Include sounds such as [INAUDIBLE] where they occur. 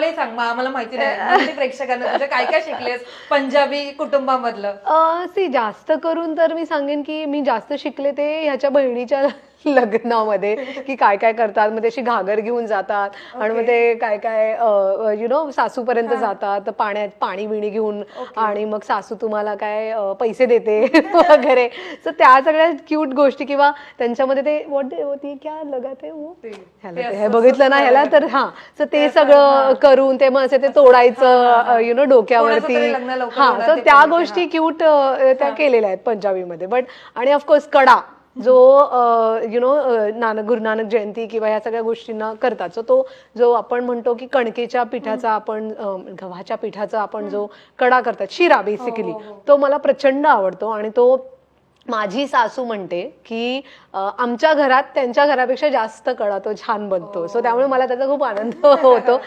आम्हालाही सांग मग आम्हाला माहिती नाही. [LAUGHS] मराठी प्रेक्षकांना तुझ्या काय काय शिकलेस पंजाबी कुटुंबामधलं? सी जास्त करून तर मी सांगेन की मी जास्त शिकले ते ह्याच्या बहिणीच्या [LAUGHS] लग्नामध्ये की काय काय करतात. मग ते अशी घागर घेऊन जातात आणि मग ते काय काय यु नो सासूपर्यंत जातात पाण्यात पाणी बिणी घेऊन आणि मग सासू तुम्हाला काय अ, पैसे देते [LAUGHS] वगैरे. सो त्या सगळ्या क्यूट गोष्टी किंवा त्यांच्यामध्ये ते वॉट ती क्या लगाते वो? ते- ह्याला ते ते- असं- हे बघितलं ना ह्याला तर हा. तर ते सगळं करून ते मग असे ते तोडायचं यु नो डोक्यावरती. हा तर त्या गोष्टी क्यूट त्या केलेल्या आहेत पंजाबीमध्ये. बट आणि ऑफकोर्स कडा जो यु नो नानक गुरु नानक जयंती किंवा ह्या सगळ्या गोष्टींना करतात. सो तो जो आपण म्हणतो की कणकेच्या पिठाचा आपण गव्हाच्या पिठाचा आपण जो कडा करतात शिरा बेसिकली तो मला प्रचंड आवडतो. आणि तो माझी सासू म्हणते की आमच्या घरात त्यांच्या घरापेक्षा जास्त कडा तो छान बनतो. सो त्यामुळे मला त्याचा खूप आनंद [LAUGHS] होतो.